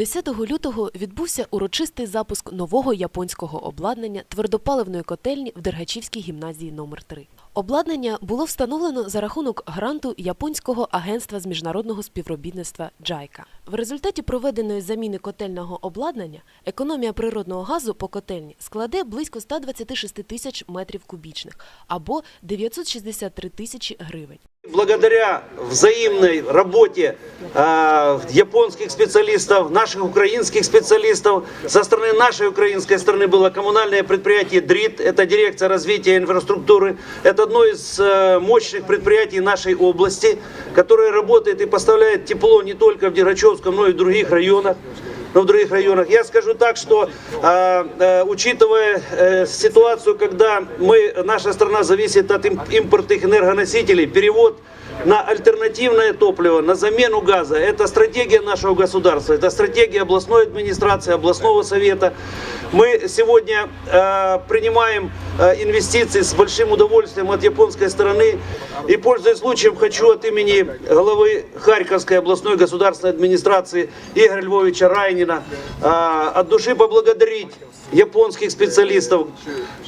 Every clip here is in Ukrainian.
10 лютого відбувся урочистий запуск нового японського обладнання твердопаливної котельні в Дергачівській гімназії номер 3 Обладнання було встановлено за рахунок гранту Японського агентства з міжнародного співробітництва JICA. В результаті проведеної заміни котельного обладнання економія природного газу по котельні складе близько 126 тисяч метрів кубічних або 963 тисячі гривень. Благодаря взаимной работе э, японских специалистов, наших украинских специалистов, со стороны нашей украинской стороны было коммунальное предприятие ДРИТ, это дирекция развития инфраструктуры, это одно из э, мощных предприятий нашей области, которое работает и поставляет тепло не только в Дергачевском, но и в других районах но в других районах. Я скажу так, что э, э, учитывая э, ситуацию, когда мы, наша страна зависит от им- импортных энергоносителей, перевод на альтернативное топливо, на замену газа, это стратегия нашего государства, это стратегия областной администрации, областного совета. Мы сегодня э, принимаем э, инвестиции с большим удовольствием от японской стороны. И, пользуясь случаем, хочу от имени главы Харьковской областной государственной администрации Игоря Львовича Райнина э, от души поблагодарить японских специалистов,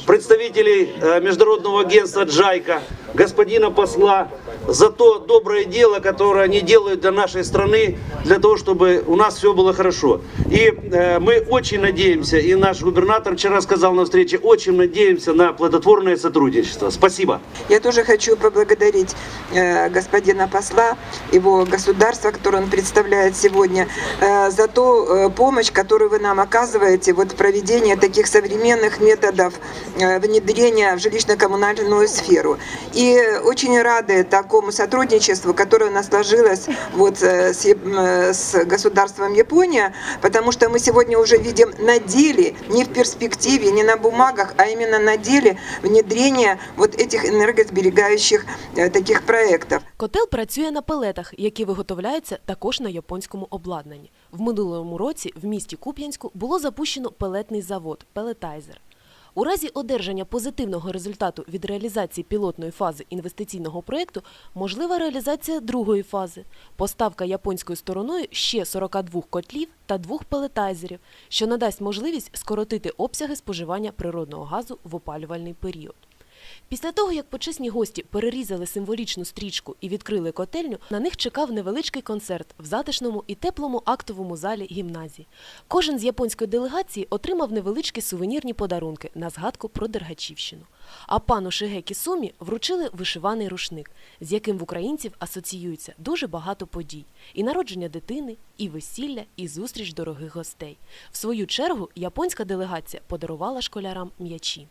представителей э, Международного агентства Джайка, господина посла за то доброе дело, которое они делают для нашей страны, для того, чтобы у нас все было хорошо. И э, мы очень надеемся, и наш губернатор вчера сказал на встрече, очень надеемся на плодотворное сотрудничество. Спасибо. Я тоже хочу поблагодарить э, господина посла, его государство, которое он представляет сегодня, э, за ту э, помощь, которую вы нам оказываете вот в проведении таких современных методов э, внедрения в жилищно-коммунальную сферу. И очень рады такому сотрудничеству, которое у нас сложилось вот э, с, Яп- э, с государством Япония, потому что мы сегодня уже видим на деле, не в перспективе, не на бумагах, а именно на деле внедрение вот этих энергосберегающих э, таких проектов. Котел працює на пелетах, які виготовляються також на японському обладнанні. В минулому році в місті Куп'янську було запущено пелетний завод Пелетайзер. У разі одержання позитивного результату від реалізації пілотної фази інвестиційного проєкту можлива реалізація другої фази поставка японською стороною ще 42 котлів та двох пелетайзерів, що надасть можливість скоротити обсяги споживання природного газу в опалювальний період. Після того, як почесні гості перерізали символічну стрічку і відкрили котельню, на них чекав невеличкий концерт в затишному і теплому актовому залі гімназії. Кожен з японської делегації отримав невеличкі сувенірні подарунки на згадку про Дергачівщину. А пану Шигекі Сумі вручили вишиваний рушник, з яким в українців асоціюється дуже багато подій: і народження дитини, і весілля, і зустріч дорогих гостей. В свою чергу японська делегація подарувала школярам м'ячі.